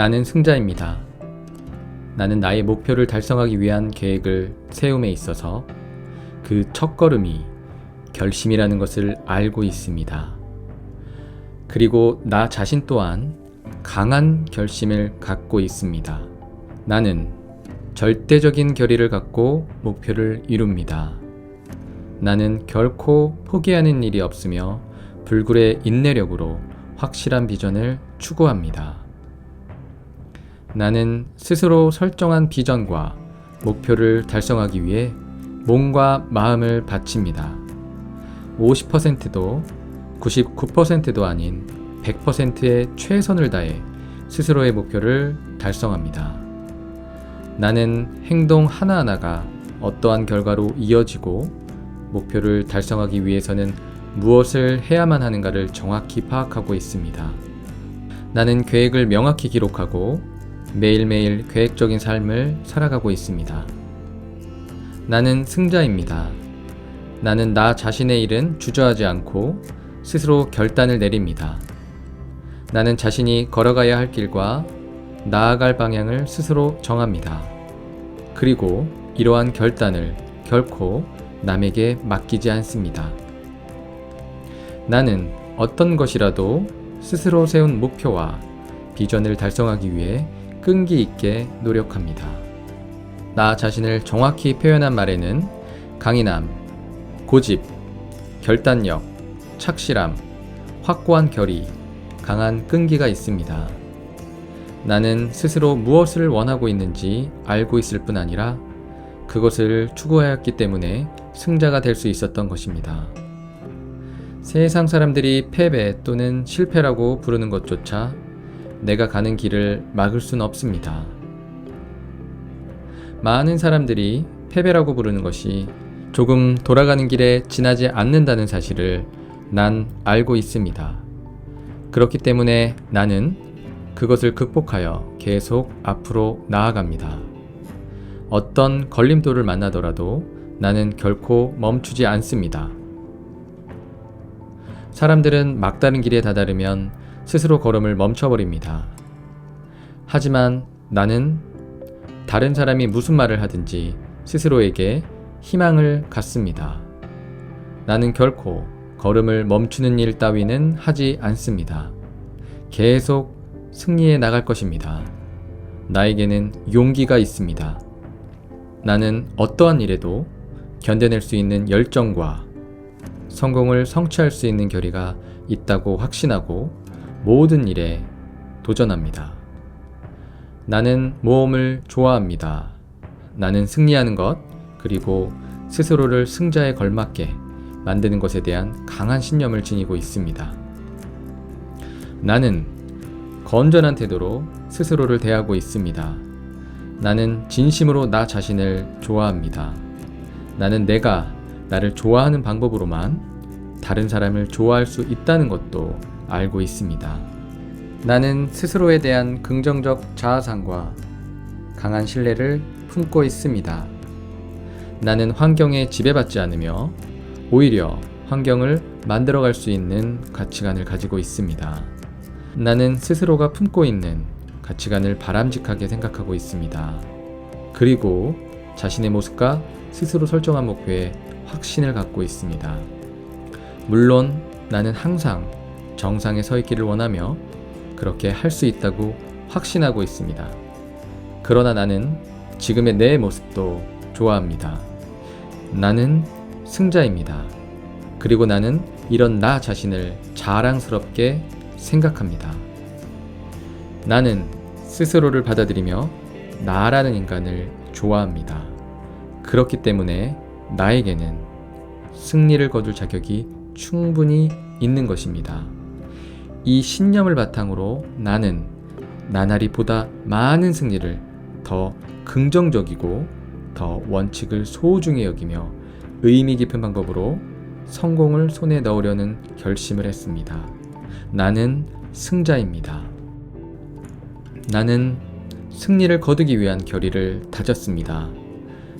나는 승자입니다. 나는 나의 목표를 달성하기 위한 계획을 세움에 있어서 그 첫걸음이 결심이라는 것을 알고 있습니다. 그리고 나 자신 또한 강한 결심을 갖고 있습니다. 나는 절대적인 결의를 갖고 목표를 이룹니다. 나는 결코 포기하는 일이 없으며 불굴의 인내력으로 확실한 비전을 추구합니다. 나는 스스로 설정한 비전과 목표를 달성하기 위해 몸과 마음을 바칩니다. 50%도 99%도 아닌 100%의 최선을 다해 스스로의 목표를 달성합니다. 나는 행동 하나하나가 어떠한 결과로 이어지고 목표를 달성하기 위해서는 무엇을 해야만 하는가를 정확히 파악하고 있습니다. 나는 계획을 명확히 기록하고 매일매일 계획적인 삶을 살아가고 있습니다. 나는 승자입니다. 나는 나 자신의 일은 주저하지 않고 스스로 결단을 내립니다. 나는 자신이 걸어가야 할 길과 나아갈 방향을 스스로 정합니다. 그리고 이러한 결단을 결코 남에게 맡기지 않습니다. 나는 어떤 것이라도 스스로 세운 목표와 비전을 달성하기 위해 끈기 있게 노력합니다. 나 자신을 정확히 표현한 말에는 강인함, 고집, 결단력, 착실함, 확고한 결의, 강한 끈기가 있습니다. 나는 스스로 무엇을 원하고 있는지 알고 있을 뿐 아니라 그것을 추구하였기 때문에 승자가 될 수 있었던 것입니다. 세상 사람들이 패배 또는 실패라고 부르는 것조차 내가 가는 길을 막을 수는 없습니다. 많은 사람들이 패배라고 부르는 것이 조금 돌아가는 길에 지나지 않는다는 사실을 난 알고 있습니다. 그렇기 때문에 나는 그것을 극복하여 계속 앞으로 나아갑니다. 어떤 걸림돌을 만나더라도 나는 결코 멈추지 않습니다. 사람들은 막다른 길에 다다르면 스스로 걸음을 멈춰버립니다. 하지만 나는 다른 사람이 무슨 말을 하든지 스스로에게 희망을 갖습니다. 나는 결코 걸음을 멈추는 일 따위는 하지 않습니다. 계속 승리해 나갈 것입니다. 나에게는 용기가 있습니다. 나는 어떠한 일에도 견뎌낼 수 있는 열정과 성공을 성취할 수 있는 결의가 있다고 확신하고 모든 일에 도전합니다. 나는 모험을 좋아합니다. 나는 승리하는 것, 그리고 스스로를 승자에 걸맞게 만드는 것에 대한 강한 신념을 지니고 있습니다. 나는 건전한 태도로 스스로를 대하고 있습니다. 나는 진심으로 나 자신을 좋아합니다. 나는 내가 나를 좋아하는 방법으로만 다른 사람을 좋아할 수 있다는 것도 알고 있습니다. 나는 스스로에 대한 긍정적 자아상과 강한 신뢰를 품고 있습니다. 나는 환경에 지배받지 않으며 오히려 환경을 만들어갈 수 있는 가치관을 가지고 있습니다. 나는 스스로가 품고 있는 가치관을 바람직하게 생각하고 있습니다. 그리고 자신의 모습과 스스로 설정한 목표에 확신을 갖고 있습니다. 물론 나는 항상 정상에 서 있기를 원하며 그렇게 할 수 있다고 확신하고 있습니다. 그러나 나는 지금의 내 모습도 좋아합니다. 나는 승자입니다. 그리고 나는 이런 나 자신을 자랑스럽게 생각합니다. 나는 스스로를 받아들이며 나라는 인간을 좋아합니다. 그렇기 때문에 나에게는 승리를 거둘 자격이 충분히 있는 것입니다. 이 신념을 바탕으로 나는 나날이 보다 많은 승리를 더 긍정적이고 더 원칙을 소중히 여기며 의미 깊은 방법으로 성공을 손에 넣으려는 결심을 했습니다. 나는 승자입니다. 나는 승리를 거두기 위한 결의를 다졌습니다.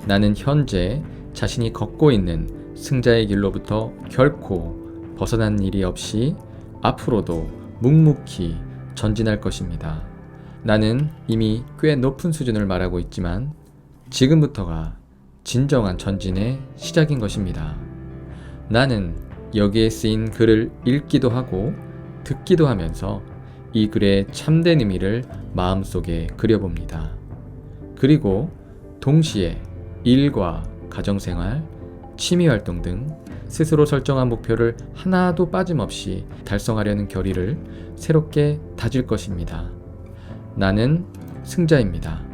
나는 현재 자신이 걷고 있는 승자의 길로부터 결코 벗어난 일이 없이 앞으로도 묵묵히 전진할 것입니다. 나는 이미 꽤 높은 수준을 말하고 있지만 지금부터가 진정한 전진의 시작인 것입니다. 나는 여기에 쓰인 글을 읽기도 하고 듣기도 하면서 이 글의 참된 의미를 마음속에 그려봅니다. 그리고 동시에 일과 가정생활, 취미 활동 등 스스로 설정한 목표를 하나도 빠짐없이 달성하려는 결의를 새롭게 다질 것입니다. 나는 승자입니다.